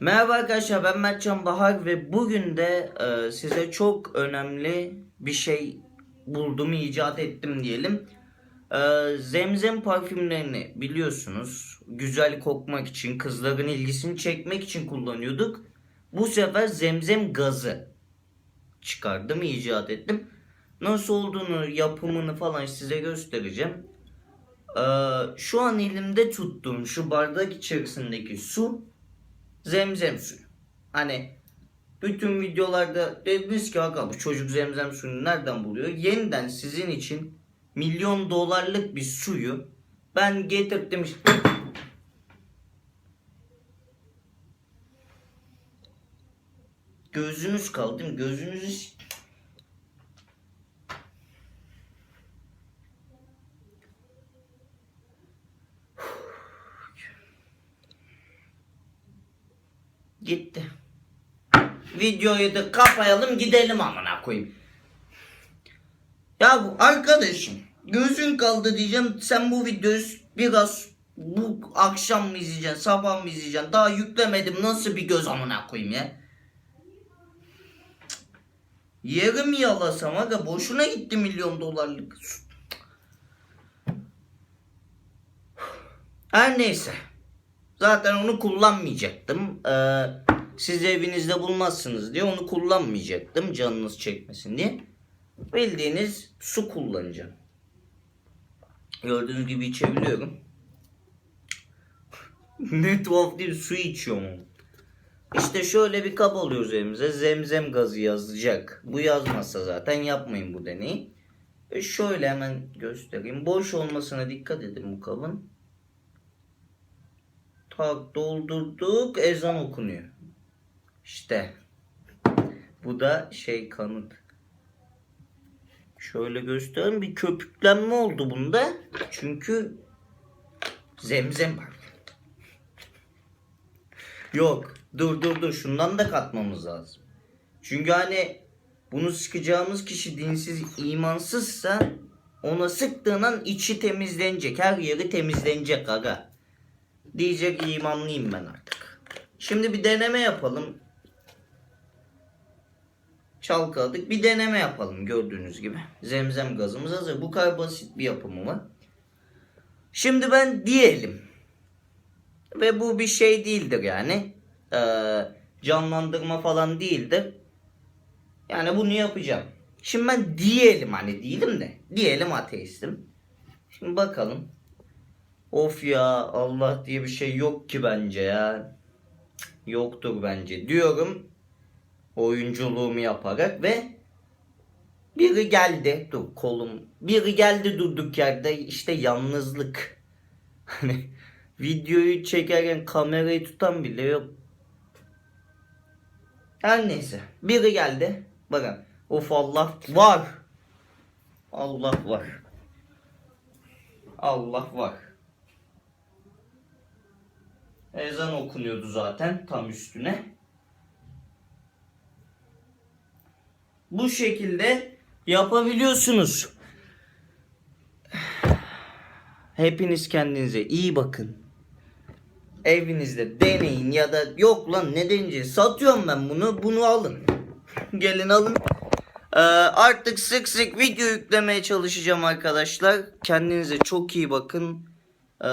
Merhaba arkadaşlar ben Mertcan Bahar ve bugün de e, size çok önemli bir şey buldum icat ettim diyelim. E, zemzem parfümlerini biliyorsunuz güzel kokmak için kızların ilgisini çekmek için kullanıyorduk. Bu sefer zemzem gazı çıkardım icat ettim. Nasıl olduğunu yapımını falan size göstereceğim. E, şu an elimde tuttuğum şu bardak içerisindeki su zemzem suyu. Hani bütün videolarda dediniz ki Hakan bu çocuk zemzem suyunu nereden buluyor? Yeniden sizin için milyon dolarlık bir suyu ben getirdim. Gözünüz kaldı değil mi? Gözünüzü Gitti. Videoyu da kapayalım gidelim amına koyayım. Ya bu arkadaşım gözün kaldı diyeceğim sen bu videoyu biraz bu akşam mı izleyeceksin sabah mı izleyeceksin daha yüklemedim nasıl bir göz amına koyayım ya. Yerim yalasam aga boşuna gitti milyon dolarlık. Her neyse. Zaten onu kullanmayacaktım. Ee, siz evinizde bulmazsınız diye onu kullanmayacaktım canınız çekmesin diye. Bildiğiniz su kullanacağım. Gördüğünüz gibi içebiliyorum. ne tuhaf değil su içiyorum. İşte şöyle bir kap alıyoruz elimize. Zemzem gazı yazacak. Bu yazmazsa zaten yapmayın bu deneyi. E şöyle hemen göstereyim. Boş olmasına dikkat edin bu kabın. Tak doldurduk ezan okunuyor. İşte. Bu da şey kanıt. Şöyle göstereyim bir köpüklenme oldu bunda. Çünkü zemzem var. Yok dur dur dur şundan da katmamız lazım. Çünkü hani bunu sıkacağımız kişi dinsiz imansızsa ona sıktığın an içi temizlenecek. Her yeri temizlenecek aga. Diyecek imanlıyım ben artık. Şimdi bir deneme yapalım. Çalkaladık. Bir deneme yapalım gördüğünüz gibi. Zemzem gazımız hazır. Bu kadar basit bir yapımı var. Şimdi ben diyelim. Ve bu bir şey değildir yani. Ee, canlandırma falan değildir. Yani bunu yapacağım. Şimdi ben diyelim hani değilim de. Diyelim ateistim. Şimdi bakalım. Of ya Allah diye bir şey yok ki bence ya. Yoktur bence diyorum. Oyunculuğumu yaparak ve biri geldi. Dur kolum. Biri geldi durduk yerde işte yalnızlık. Hani videoyu çekerken kamerayı tutan bile yok. Her neyse. Biri geldi. Bakın. Of Allah var. Allah var. Allah var. Ezan okunuyordu zaten tam üstüne. Bu şekilde yapabiliyorsunuz. Hepiniz kendinize iyi bakın. Evinizde deneyin ya da yok lan ne deneyeceğiz satıyorum ben bunu bunu alın. Gelin alın. Ee, artık sık sık video yüklemeye çalışacağım arkadaşlar. Kendinize çok iyi bakın. Ee,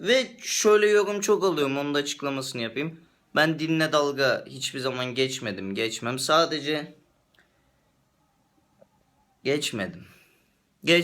ve şöyle yorum çok alıyorum onun da açıklamasını yapayım. Ben dinle dalga hiçbir zaman geçmedim geçmem. Sadece geçmedim.